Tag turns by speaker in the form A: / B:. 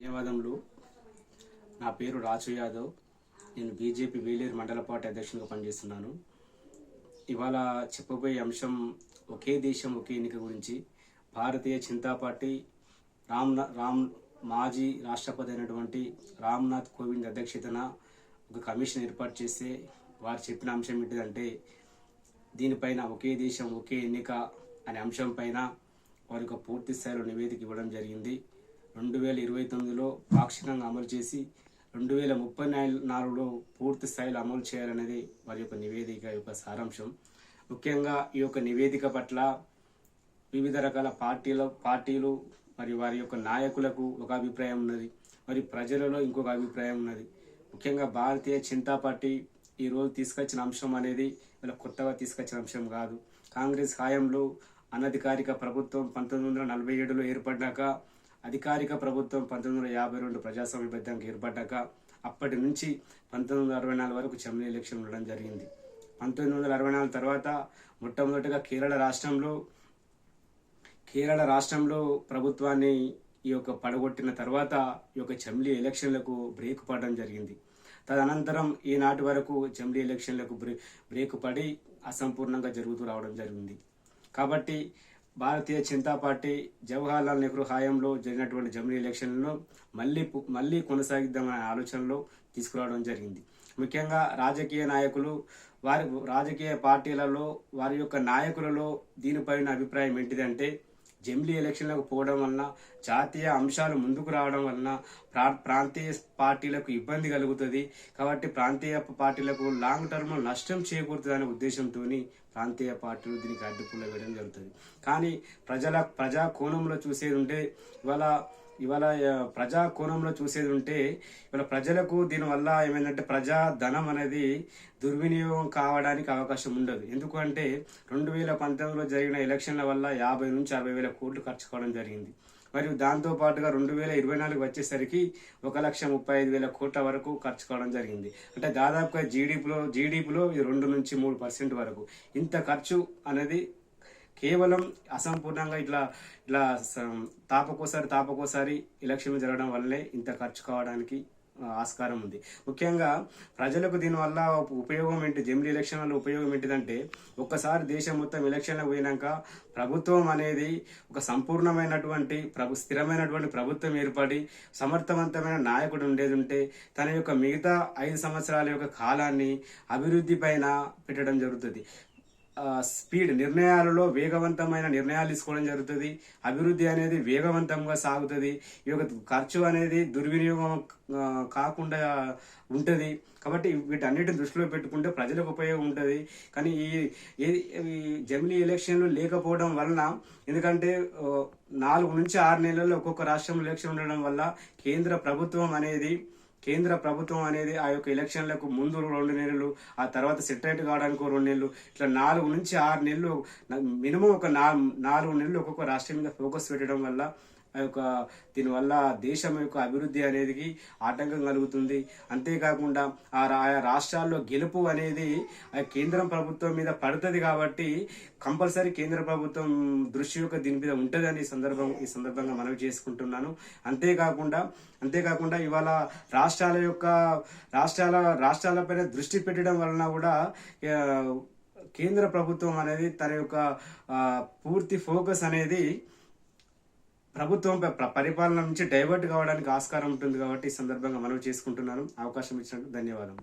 A: ధన్యవాదములు. నా పేరు రాజు యాదవ్. నేను బీజేపీ వేలేరు మండల పార్టీ అధ్యక్షునిగా పనిచేస్తున్నాను. ఇవాళ చెప్పబోయే అంశం ఒకే దేశం ఒకే ఎన్నిక గురించి. భారతీయ జనతా పార్టీ రామ్ రామ్ మాజీ రాష్ట్రపతి అయినటువంటి రామ్నాథ్ కోవింద్ అధ్యక్షతన ఒక కమిషన్ ఏర్పాటు చేస్తే వారు చెప్పిన అంశం ఏంటిదంటే దీనిపైన ఒకే దేశం ఒకే ఎన్నిక అనే అంశం పైన వారి యొక్క పూర్తి స్థాయిలో నివేదిక ఇవ్వడం జరిగింది. రెండు వేల ఇరవై తొమ్మిదిలో పాక్షికంగా అమలు చేసి రెండు వేల ముప్పై నాలుగులో పూర్తి స్థాయిలో అమలు చేయాలనేది వారి యొక్క నివేదిక యొక్క సారాంశం. ముఖ్యంగా ఈ యొక్క నివేదిక పట్ల వివిధ రకాల పార్టీల పార్టీలు మరి వారి యొక్క నాయకులకు ఒక అభిప్రాయం ఉన్నది. మరి ప్రజలలో ఇంకొక అభిప్రాయం ఉన్నది. ముఖ్యంగా భారతీయ జనతా పార్టీ ఈ రోజు తీసుకొచ్చిన అంశం అనేది ఇలా కొత్తగా తీసుకొచ్చిన అంశం కాదు. కాంగ్రెస్ హయాంలో అనధికారిక ప్రభుత్వం పంతొమ్మిది వందల నలభై ఏడులో ఏర్పడ్డాక అధికారిక ప్రభుత్వం పంతొమ్మిది వందల యాభై రెండు ప్రజాస్వామ్యబద్ధంగా ఏర్పడ్డాక అప్పటి నుంచి పంతొమ్మిది వందల అరవై నాలుగు వరకు జమిలీ ఎలక్షన్ ఉండడం జరిగింది. పంతొమ్మిది వందల అరవై నాలుగు తర్వాత మొట్టమొదటిగా కేరళ రాష్ట్రంలో కేరళ రాష్ట్రంలో ప్రభుత్వాన్ని ఈ యొక్క పడగొట్టిన తర్వాత ఈ యొక్క జమిలీ ఎలక్షన్లకు బ్రేక్ పడడం జరిగింది. తదనంతరం ఈనాటి వరకు జమిలీ ఎలక్షన్లకు బ్రే బ్రేక్ పడి అసంపూర్ణంగా జరుగుతూ రావడం జరిగింది. కాబట్టి భారతీయ జనతా పార్టీ జవహర్లాల్ నెహ్రూ హయాంలో జరిగినటువంటి జమినీ ఎలక్షన్లను మళ్ళీ మళ్ళీ కొనసాగిద్దామనే ఆలోచనలో తీసుకురావడం జరిగింది. ముఖ్యంగా రాజకీయ నాయకులు వారి రాజకీయ పార్టీలలో వారి యొక్క నాయకులలో దీనిపైన అభిప్రాయం ఏంటిదంటే జమిలీ ఎలక్షన్లకు పోవడం వలన జాతీయ అంశాలు ముందుకు రావడం వలన ప్రా ప్రాంతీయ పార్టీలకు ఇబ్బంది కలుగుతుంది. కాబట్టి ప్రాంతీయ పార్టీలకు లాంగ్ టర్మ్ నష్టం చేకూరుతుందనే ఉద్దేశంతో ప్రాంతీయ పార్టీలు దీనికి అడ్డుపుల్ల వేయడం జరుగుతుంది. కానీ ప్రజల ప్రజా కోణంలో చూసేది ఉంటే ఇవాళ ఇవాళ ప్రజా కోణంలో చూసేది ఉంటే ఇవాళ ప్రజలకు దీనివల్ల ఏమైందంటే ప్రజా ధనం అనేది దుర్వినియోగం కావడానికి అవకాశం ఉండదు. ఎందుకంటే రెండు వేల పంతొమ్మిదిలో జరిగిన ఎలక్షన్ల వల్ల యాభై నుంచి అరవై వేల కోట్లు ఖర్చు కావడం జరిగింది. మరియు దాంతో పాటుగా రెండు వేల ఇరవై నాలుగు వచ్చేసరికి ఒక లక్ష ముప్పై ఐదు వేల కోట్ల వరకు ఖర్చు కావడం జరిగింది. అంటే దాదాపుగా జీడిపిలో జీడిపిలో ఇది రెండు నుంచి మూడు పర్సెంట్ వరకు. ఇంత ఖర్చు అనేది కేవలం అసంపూర్ణంగా ఇట్లా ఇట్లా తాపకోసారి తాపకోసారి ఎలక్షన్లు జరగడం వల్లే ఇంత ఖర్చు కావడానికి ఆస్కారం ఉంది. ముఖ్యంగా ప్రజలకు దీనివల్ల ఉపయోగం ఏంటి? జమిలీ ఎలక్షన్ వల్ల ఉపయోగం ఏంటిదంటే ఒక్కసారి దేశం మొత్తం ఎలక్షన్లకు పోయినాక ప్రభుత్వం అనేది ఒక సంపూర్ణమైనటువంటి ప్రభు స్థిరమైనటువంటి ప్రభుత్వం ఏర్పడి సమర్థవంతమైన నాయకుడు ఉండేది ఉంటే తన యొక్క మిగతా ఐదు సంవత్సరాల యొక్క కాలాన్ని అభివృద్ధి పైన పెట్టడం జరుగుతుంది. స్పీడ్ నిర్ణయాలలో వేగవంతమైన నిర్ణయాలు తీసుకోవడం జరుగుతుంది. అభివృద్ధి అనేది వేగవంతంగా సాగుతుంది. ఈ యొక్క ఖర్చు అనేది దుర్వినియోగం కాకుండా ఉంటుంది. కాబట్టి వీటన్నిటిని దృష్టిలో పెట్టుకుంటే ప్రజలకు ఉపయోగం ఉంటుంది. కానీ ఈ ఈ జమిలీ ఎలక్షన్లు లేకపోవడం వలన ఎందుకంటే నాలుగు నుంచి ఆరు నెలల్లో ఒక్కొక్క రాష్ట్రంలో ఎలక్షన్ ఉండడం వల్ల కేంద్ర ప్రభుత్వం అనేది కేంద్ర ప్రభుత్వం అనేది ఆ యొక్క ఎలక్షన్లకు ముందు రెండు నెలలు ఆ తర్వాత సెటరేట్ కావడానికి రెండు నెలలు ఇట్లా నాలుగు నుంచి ఆరు నెలలు మినిమం ఒక నాలుగు నెలలు ఒక్కొక్క రాష్ట్రం మీద ఫోకస్ పెట్టడం వల్ల ఆ యొక్క దీనివల్ల దేశం యొక్క అభివృద్ధి అనేది ఆటంకం కలుగుతుంది. అంతేకాకుండా ఆ రా- ఆయా రాష్ట్రాల్లో గెలుపు అనేది ఆ కేంద్రం ప్రభుత్వం మీద పడుతుంది కాబట్టి కంపల్సరీ కేంద్ర ప్రభుత్వం దృష్టి యొక్క దీని మీద ఉంటుందని ఈ సందర్భం ఈ సందర్భంగా మనవి చేసుకుంటున్నాను. అంతేకాకుండా అంతేకాకుండా ఇవాళ రాష్ట్రాల యొక్క రాష్ట్రాల రాష్ట్రాలపైన దృష్టి పెట్టడం వలన కూడా కేంద్ర ప్రభుత్వం అనేది తన యొక్క పూర్తి ఫోకస్ అనేది ప్రభుత్వం పరిపాలన నుంచి డైవర్ట్ కావడానికి ఆస్కారం ఉంటుంది కాబట్టి ఈ సందర్భంగా మనవి చేసుకుంటున్నాను. అవకాశం ఇచ్చినందుకు ధన్యవాదాలు